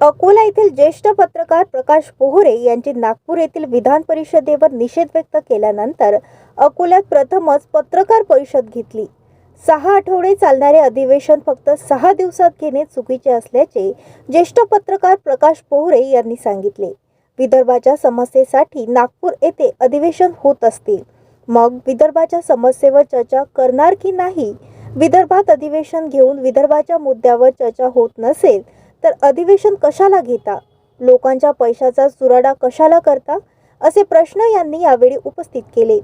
अकोला येथील ज्येष्ठ पत्रकार प्रकाश पोहरे यांची नागपूर येथील विधान परिषदेवर निषेध व्यक्त केल्यानंतर अकोल्यात प्रथमच पत्रकार परिषद घेतली. सहा आठवडे चालणारे अधिवेशन फक्त सहा दिवसात घेणे चुकीचे असल्याचे ज्येष्ठ पत्रकार प्रकाश पोहरे यांनी सांगितले. विदर्भाच्या समस्येसाठी नागपूर येथे अधिवेशन होत असते. मग विदर्भाच्या समस्येवर चर्चा करणार की नाही? विदर्भात अधिवेशन घेऊन विदर्भाच्या मुद्द्यावर चर्चा होत नसेल तर अधिवेशन कशाला घेता? लोकांच्या पैशाचा चुराडा कशाला करता? असे प्रश्न यांनी यावेळी उपस्थित केले.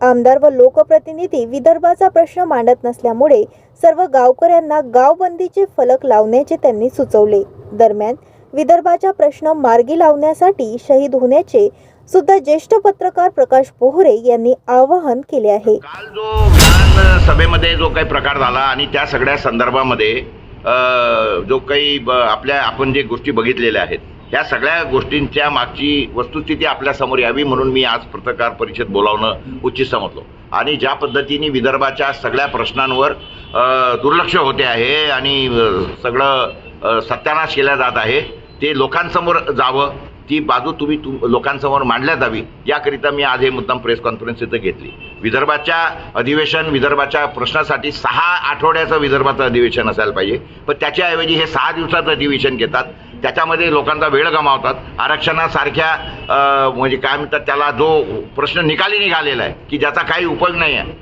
आमदार व लोकप्रतिनिधी विदर्भाचा प्रश्न मांडत नसल्यामुळे सर्व गावकऱ्यांना गावबंदीचे फलक लावण्याचे त्यांनी सुचवले. दरम्यान विदर्भाचा प्रश्न मार्गी लावण्यासाठी शहीद होण्याचे सुद्धा ज्येष्ठ पत्रकार प्रकाश पोहरे यांनी आवाहन केले आहे. काल जो सभेमध्ये जो काही प्रकार झाला आणि त्या सगळ्या संदर्भामध्ये जो काही ब- आपल्या आपण जे गोष्टी बघितलेल्या आहेत या सगळ्या गोष्टींच्या मागची वस्तुस्थिती आपल्यासमोर यावी म्हणून मी आज पत्रकार परिषद बोलावणं उचित समजलो. आणि ज्या पद्धतीने विदर्भाच्या सगळ्या प्रश्नांवर दुर्लक्ष होते आहे आणि सगळं सत्यानाश केला जात आहे ते लोकांसमोर जावं ती बाजू तुम्ही तुम लोकांसमोर मांडल्या जावी. याकरिता मी आज हे मुद्दाम प्रेस कॉन्फरन्स इथं घेतली. विदर्भाच्या अधिवेशन विदर्भाच्या प्रश्नासाठी सहा आठवड्याचं विदर्भाचं अधिवेशन असायला पाहिजे. पण त्याच्याऐवजी हे सहा दिवसाचं अधिवेशन घेतात. त्याच्यामध्ये लोकांचा वेळ गमावतात. आरक्षणासारख्या म्हणजे काय म्हणतात त्याला जो प्रश्न निकाली निघालेला आहे की ज्याचा काही उपयोग नाही आहे.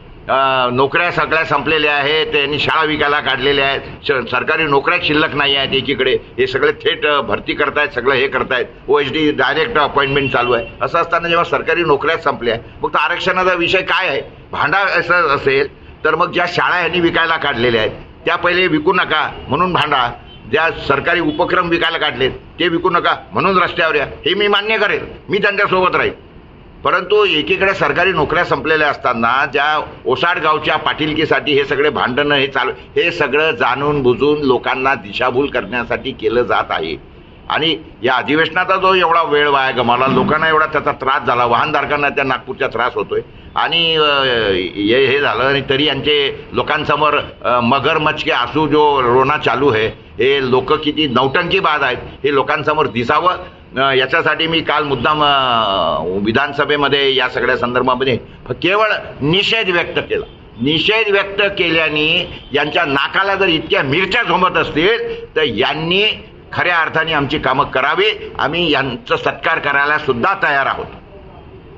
नोकऱ्या सगळ्या संपलेल्या आहेत त्यांनी शाळा विकायला काढलेल्या आहेत. श- सरकारी नोकऱ्या शिल्लक नाही आहेत एकीकडे. हे सगळे थेट भरती करतायत सगळं हे करतायत. O H D direct appointment चालू आहे. असं असताना जेव्हा सरकारी नोकऱ्या संपल्या फक्त आरक्षणाचा विषय काय आहे? भांडा असं असेल तर मग ज्या शाळा यांनी विकायला काढलेल्या आहेत त्या पहिले विकू नका म्हणून भांडा. ज्या सरकारी उपक्रम विकायला काढलेत ते विकू नका म्हणून रस्त्यावर या. हे मी मान्य करेल. मी त्यांच्यासोबत राहील. परंतु एकीकडे सरकारी नोकऱ्या संपलेल्या असताना ज्या ओसाड गावच्या पाटीलकीसाठी हे सगळे भांडणं हे चालू हे सगळं जाणून बुजून लोकांना दिशाभूल करण्यासाठी केलं जात आहे. आणि या अधिवेशनाचा जो एवढा वेळ वाया गमावला लोकांना एवढा त्याचा त्रास झाला वाहनधारकांना त्या नागपूरचा त्रास होतोय. आणि हे हे झालं आणि तरी यांचे लोकांसमोर मगरमच्छ के आसू जो रोना चालू आहे हे लोक किती नौटंकी बाद आहेत हे लोकांसमोर दिसावं. याच्यासाठी मी काल मुद्दाम विधानसभेमध्ये या सगळ्या संदर्भामध्ये केवळ निषेध व्यक्त केला. निषेध व्यक्त केल्याने यांच्या नाकाला जर इतक्या मिरच्या झोमत असतील तर यांनी खऱ्या अर्थाने आमची कामं करावी. आम्ही यांचं सत्कार करायला सुद्धा तयार आहोत.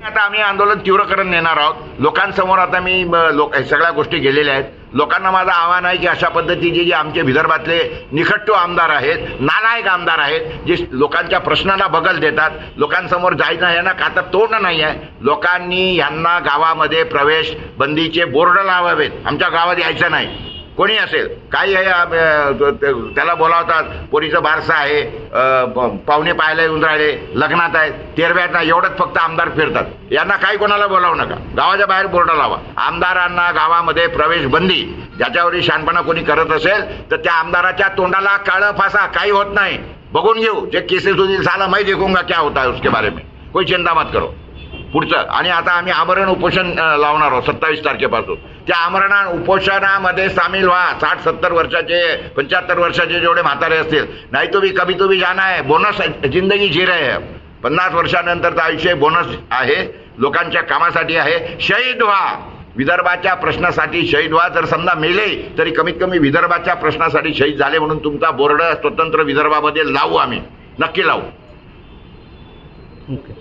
आता आम्ही आंदोलन तीव्रकरण नेणार आहोत. लोकांसमोर आता मी लोक सगळ्या गोष्टी गेलेल्या आहेत. लोकांना माझं आव्हान आहे की अशा पद्धतीचे जे आमचे विदर्भातले निखट्टू आमदार आहेत नालायक आमदार आहेत जे लोकांच्या प्रश्नाला बगल देतात लोकांसमोर जायचं यांना का तोंड नाही आहे. लोकांनी यांना गावामध्ये प्रवेश बंदीचे बोर्ड लावावेत. आमच्या गावात यायचं नाही. कोणी असेल? काही त्याला बोलावतात पोरीचं बारसा आहे पाहुणे पाहायला येऊन राहिले लग्नात आहेत तेरव्यात नाही एवढंच फक्त आमदार फिरतात. यांना काही कोणाला बोलावू नका. गावाच्या बाहेर बोर्ड लावा. आमदारांना गावामध्ये प्रवेश बंदी ज्याच्यावरही शानपणा कोणी करत असेल तर त्या आमदाराच्या तोंडाला काळं फासा काही होत नाही. बघून घेऊ जे केसेस होतील साला मैं देखूंगा क्या होता है उसके बारे में. कोई चिंता मत करो. पुढचं आणि आता आम्ही आमरण उपोषण लावणार आहोत सत्तावीस तारखेपासून. त्या आमरणा उपोषणामध्ये सामील व्हा. साठ सत्तर वर्षाचे पंच्याहत्तर वर्षाचे जेवढे म्हातारे असतील. नाही तुम्ही कमी कभी तो आहे. बोनस जिंदगी जी आहे पन्नास वर्षानंतरचं आयुष्य बोनस आहे. लोकांच्या कामासाठी आहे. शहीद व्हा. विदर्भाच्या प्रश्नासाठी शहीद व्हा. जर समजा मेले तरी कमीत कमी विदर्भाच्या प्रश्नासाठी शहीद झाले म्हणून तुमचा बोर्ड स्वतंत्र विदर्भामध्ये लावू आम्ही. नक्की लावू.